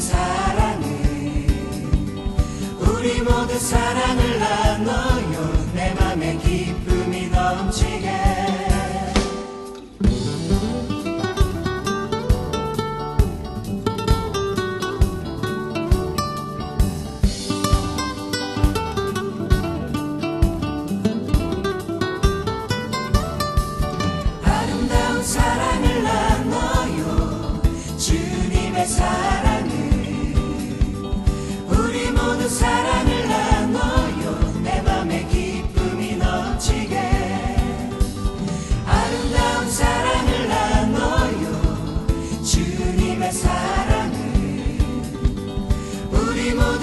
사랑을 우리 모두 사랑을 나눠.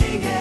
watching.